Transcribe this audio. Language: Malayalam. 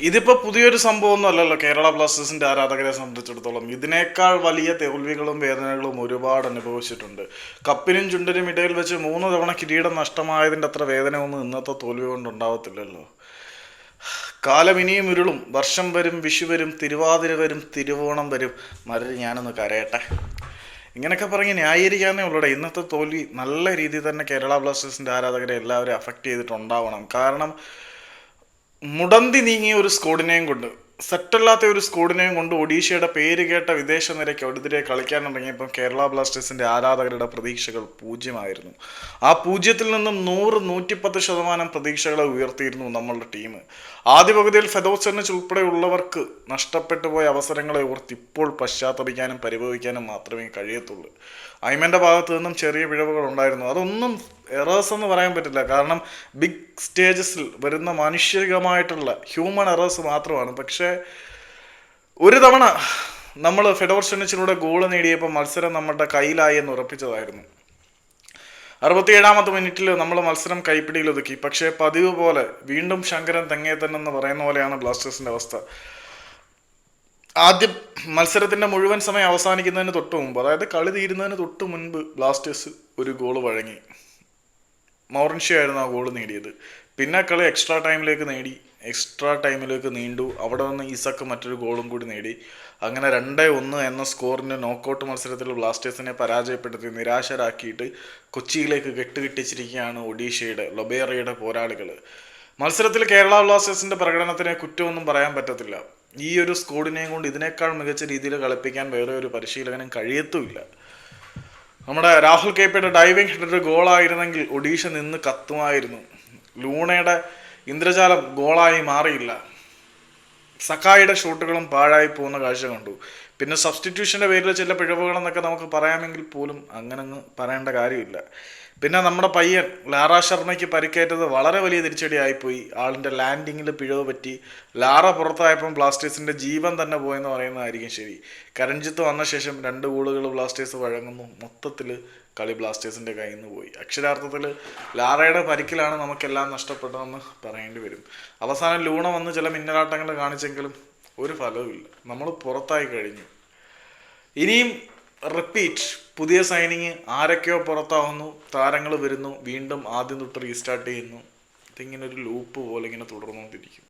ഇതിപ്പോ പുതിയൊരു സംഭവമൊന്നും അല്ലല്ലോ. കേരള ബ്ലാസ്റ്റേഴ്സിന്റെ ആരാധകരെ സംബന്ധിച്ചിടത്തോളം ഇതിനേക്കാൾ വലിയ തോൽവികളും വേദനകളും ഒരുപാട് അനുഭവിച്ചിട്ടുണ്ട്. കപ്പിനും ചുണ്ടനും ഇടയിൽ വെച്ച് മൂന്ന് തവണ കിരീടം നഷ്ടമായതിന്റെ അത്ര വേദന ഒന്നും ഇന്നത്തെ തോൽവി കൊണ്ട് ഉണ്ടാവത്തില്ലല്ലോ കാലം ഇനിയും ഉരുളും. വർഷം വരും വിഷു വരും തിരുവാതിര വരും തിരുവോണം വരും. മരര് ഞാനൊന്ന് കരയട്ടെ. ഇങ്ങനെയൊക്കെ പറഞ്ഞ് ന്യായീകരിക്കാനേ ഉള്ളൂടെ. ഇന്നത്തെ തോൽവി നല്ല രീതിയിൽ തന്നെ കേരള ബ്ലാസ്റ്റേഴ്സിന്റെ ആരാധകരെ എല്ലാവരും അഫക്റ്റ് ചെയ്തിട്ടുണ്ടാവണം. കാരണം മുടന്തി നീങ്ങിയ ഒരു സ്കോഡിനെയും കൊണ്ട് സെറ്റല്ലാത്ത ഒരു സ്കോഡിനെയും കൊണ്ട് ഒഡീഷയുടെ പേര് കേട്ട വിദേശ നിരയ്ക്ക് എതിരെ കളിക്കാനിറങ്ങിയപ്പോൾ കേരള ബ്ലാസ്റ്റേഴ്സിന്റെ ആരാധകരുടെ പ്രതീക്ഷകൾ പൂജ്യമായിരുന്നു. ആ പൂജ്യത്തിൽ നിന്നും നൂറ് നൂറ്റിപ്പത്ത് ശതമാനം പ്രതീക്ഷകളെ ഉയർത്തിയിരുന്നു നമ്മളുടെ ടീം. ആദ്യ പകുതിയിൽ ഫെദോസെർണിച്ച് ഉൾപ്പെടെയുള്ളവർക്ക് നഷ്ടപ്പെട്ടു പോയ അവസരങ്ങളെ ഓർത്ത് ഇപ്പോൾ പശ്ചാത്തപിക്കാനും പരിഭവിക്കാനും മാത്രമേ കഴിയത്തുള്ളൂ. ഐമന്റെ ഭാഗത്തു നിന്നും ചെറിയ പിഴവുകൾ ഉണ്ടായിരുന്നു. അതൊന്നും എറേഴ്സ് എന്ന് പറയാൻ പറ്റില്ല. കാരണം ബിഗ് സ്റ്റേജസിൽ വരുന്ന മാനുഷികമായിട്ടുള്ള ഹ്യൂമൻ എറേഴ്സ് മാത്രമാണ്. പക്ഷേ ഒരു തവണ നമ്മൾ ഫെഡോർ ഷെന്നിച്ചിലൂടെ ഗോൾ നേടിയപ്പോൾ മത്സരം നമ്മുടെ കയ്യിലായി എന്ന് ഉറപ്പിച്ചതായിരുന്നു. അറുപത്തിയേഴാമത്തെ മിനിറ്റിൽ നമ്മൾ മത്സരം കൈപ്പിടിയിൽ ഒതുക്കി. പക്ഷേ പതിവ് പോലെ വീണ്ടും ശങ്കരൻ തെങ്ങേ തന്നെ എന്ന് പറയുന്ന പോലെയാണ് ബ്ലാസ്റ്റേഴ്സിന്റെ അവസ്ഥ. ആദ്യം മത്സരത്തിന്റെ മുഴുവൻ സമയം അവസാനിക്കുന്നതിന് തൊട്ട് മുമ്പ് അതായത് കളി തീരുന്നതിന് തൊട്ട് മുൻപ് ബ്ലാസ്റ്റേഴ്സ് ഒരു ഗോൾ വഴങ്ങി. മൗറൻഷ്യ ആയിരുന്നു ആ ഗോൾ നേടിയത്. പിന്നെ കളി എക്സ്ട്രാ ടൈമിലേക്ക് നേടി. എക്സ്ട്രാ ടൈമിലേക്ക് നീണ്ടു. അവിടെ നിന്ന് ഈസക്ക് മറ്റൊരു ഗോളും കൂടി നേടി. അങ്ങനെ രണ്ടേ ഒന്ന് എന്ന സ്കോറിന് നോക്കൗട്ട് മത്സരത്തിൽ ബ്ലാസ്റ്റേഴ്സിനെ പരാജയപ്പെടുത്തി നിരാശരാക്കിയിട്ട് കൊച്ചിയിലേക്ക് കെട്ടുകിട്ടിച്ചിരിക്കുകയാണ് ഒഡീഷയുടെ ലൊബേറയുടെ പോരാളികൾ മത്സരത്തിൽ കേരള ബ്ലാസ്റ്റേഴ്സിന്റെ പ്രകടനത്തിനെ കുറ്റമൊന്നും പറയാൻ പറ്റത്തില്ല. ഈ ഒരു സ്കോഡിനെയും കൊണ്ട് ഇതിനേക്കാൾ മികച്ച രീതിയിൽ കളിപ്പിക്കാൻ വേറെ ഒരു പരിശീലകനും കഴിയത്തുമില്ല. നമ്മുടെ രാഹുൽ കേപ്പയുടെ ഡൈവിംഗ് ഹെഡർ ഗോളായിരുന്നെങ്കിൽ ഒഡീഷ നിന്ന് കത്തുമായിരുന്നു. ലൂണയുടെ ഇന്ദ്രജാലം ഗോളായി മാറിയില്ല. സക്കായിയുടെ ഷൂട്ടുകളും പാഴായി പോകുന്ന കാഴ്ച കണ്ടു. പിന്നെ സബ്സ്റ്റിറ്റ്യൂഷന്റെ പേരിൽ ചില പിഴവുകളെന്നൊക്കെ നമുക്ക് പറയാമെങ്കിൽ പോലും അങ്ങനെ അങ്ങ് പറയേണ്ട കാര്യമില്ല. പിന്നെ നമ്മുടെ പയ്യൻ ലാറ ശർമ്മയ്ക്ക് പരിക്കേറ്റത് വളരെ വലിയ തിരിച്ചടിയായിപ്പോയി. ആളിന്റെ ലാൻഡിങ്ങിൽ പിഴവ് പറ്റി. ലാറ പുറത്തായപ്പം ബ്ലാസ്റ്റേഴ്സിന്റെ ജീവൻ തന്നെ പോയെന്ന് പറയുന്നതായിരിക്കും ശരി. കരഞ്ജിത്ത് വന്ന ശേഷം രണ്ട് ഗോളുകൾ ബ്ലാസ്റ്റേഴ്സ് വഴങ്ങുന്നു. മൊത്തത്തിൽ കളി ബ്ലാസ്റ്റേഴ്സിന്റെ കയ്യിൽ നിന്ന് പോയി. അക്ഷരാർത്ഥത്തിൽ ലാറയുടെ പരിക്കിലാണ് നമുക്കെല്ലാം നഷ്ടപ്പെട്ടതെന്ന് പറയേണ്ടി വരും. അവസാനം ലൂണ വന്ന് ചില മിന്നലാട്ടങ്ങൾ കാണിച്ചെങ്കിലും ഒരു ഫലവുമില്ല. നമ്മൾ പുറത്തായി കഴിഞ്ഞു. ഇനിയും റിപ്പീറ്റ് പുതിയ സൈനിങ് ആരൊക്കെയോ പുറത്താവുന്നു താരങ്ങൾ വരുന്നു വീണ്ടും ആദ്യം തൊട്ട് റീസ്റ്റാർട്ട് ചെയ്യുന്നു. ഇതിങ്ങനെ ഒരു ലൂപ്പ് പോലെ ഇങ്ങനെ തുടർന്നുകൊണ്ടിരിക്കും.